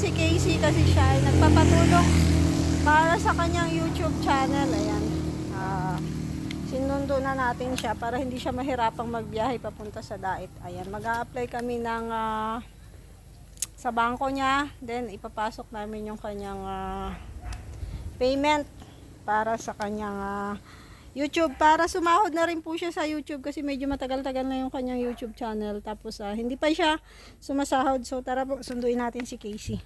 si Casey kasi siya ay nagpapatulong para sa kanyang YouTube channel. Ayan. Uh, sinundo na natin siya para hindi siya mahirapang magbiyahe papunta sa dait. Ayan, mag apply kami ng uh, sa bangko niya. Then, ipapasok namin yung kanyang uh, payment para sa kanyang uh, YouTube. Para sumahod na rin po siya sa YouTube kasi medyo matagal-tagal na yung kanyang YouTube channel. Tapos, ah, hindi pa siya sumasahod. So, tara po, sunduin natin si Casey.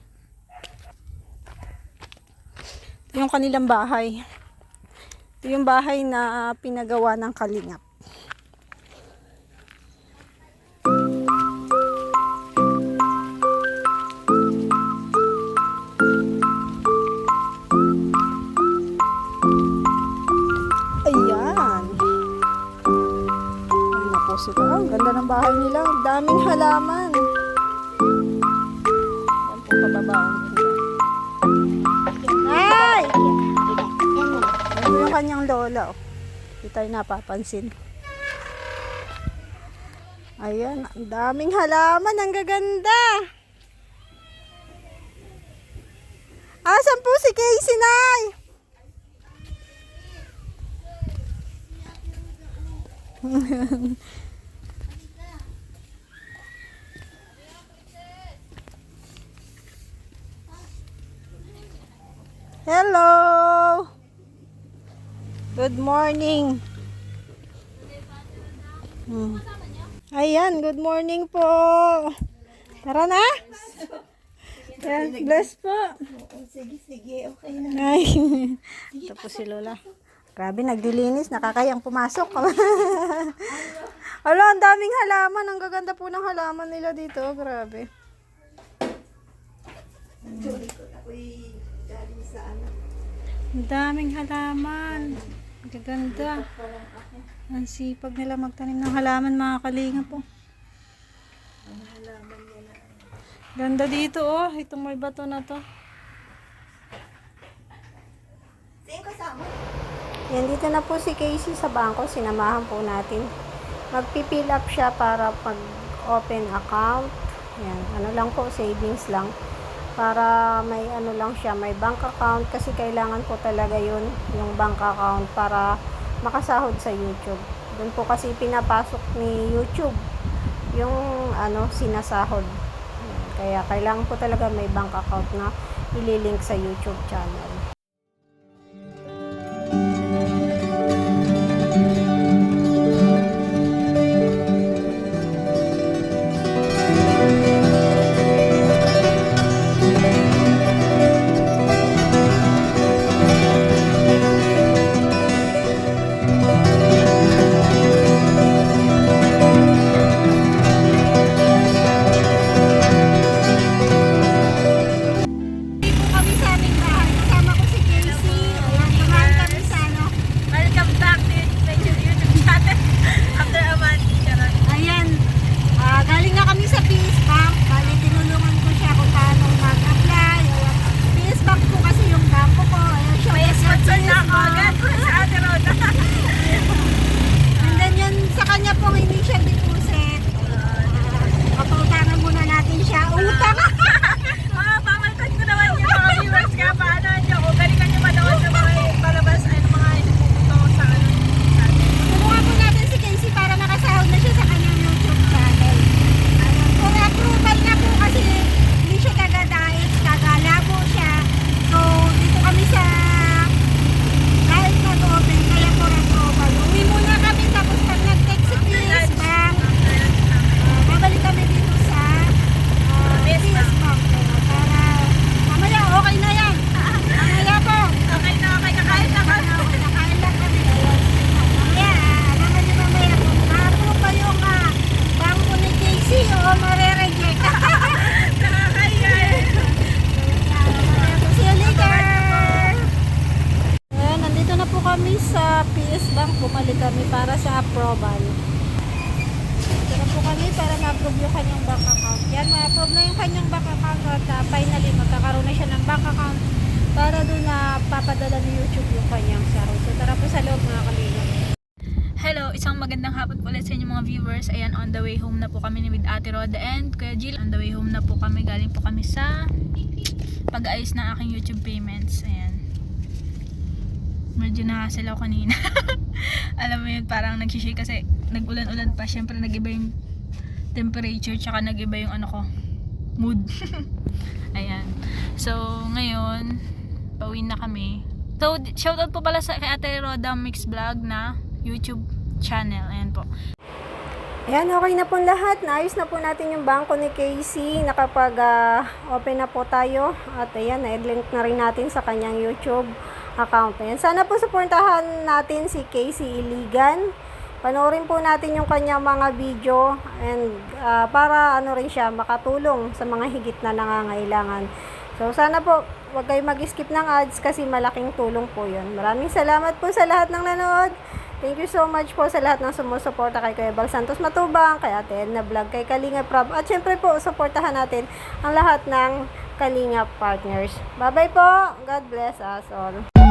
Ito yung kanilang bahay. Ito yung bahay na ah, pinagawa ng kalingap. Sila. Ang ganda ng bahay nila. Ang daming halaman. Ayan po, pababa ang ganda. Ay! Ito yung kanyang lola. Oh. Hindi tayo napapansin. Ayan, ang daming halaman. Ang gaganda. Asan po si Casey, Nay? Hello! Good morning. Hmm. Ayan, good morning po. Tara na. Ayan, bless po. Sige, sige, okay na. Ay, po si Lola. Grabe, nagdilinis. Nakakayang pumasok. Ala, ang daming halaman. Ang gaganda po ng halaman nila dito. Grabe. Sorry sa ano. Ang daming halaman. Ang gaganda. Ang sipag nila magtanim ng halaman mga kalinga po. Ganda dito oh. Itong may bato na to. Kasama? Yan, dito na po si Casey sa bangko. Sinamahan po natin. Magpipill up siya para pag-open account. Yan, ano lang po, savings lang. Para may ano lang siya, may bank account. Kasi kailangan po talaga yun, yung bank account para makasahod sa YouTube. Doon po kasi pinapasok ni YouTube yung ano, sinasahod. Kaya kailangan po talaga may bank account na ililink sa YouTube channel. Approval. Na po kami para ma-approve yung kanyang bank account. Yan, ma-approve na yung kanyang bank account at ah, finally magkakaroon na siya ng bank account para doon na papadala ni YouTube yung kanyang sahod. So tara po sa loob mga kalingap. Hello, isang magandang hapon po ulit sa inyo mga viewers. Ayan, on the way home na po kami ni with Ate Roda and Kuya Jill. On the way home na po kami. Galing po kami sa pag-ayos ng aking YouTube payments. Ayan. Medyo nahassle ako kanina. Alam mo yun, parang nagsishake kasi nag-ulan-ulan pa. Siyempre, nag-iba yung temperature, tsaka nag-iba yung ano ko, mood. Ayan. So, ngayon, pauwi na kami. So, shoutout po pala sa kay Ate Roda Mix Vlog na YouTube channel. Ayan po. Ayan, okay na po lahat. Naayos na po natin yung bangko ni Casey. Nakapag-open na po tayo. At ayan, na-link na rin natin sa kanyang YouTube account. Ayan, sana po supportahan natin si Casey Iligan. Panoorin po natin yung kanyang mga video and ah, para ano rin siya makatulong sa mga higit na nangangailangan. So sana po wag kayo mag-skip ng ads kasi malaking tulong po 'yun. Maraming salamat po sa lahat ng nanood. Thank you so much po sa lahat ng sumusuporta kay Kuya Bal Santos Matubang, kay Ate Edna Vlog, kay Kalinga Prab. At syempre po, suportahan natin ang lahat ng Kalinga partners. Bye-bye po. God bless us all.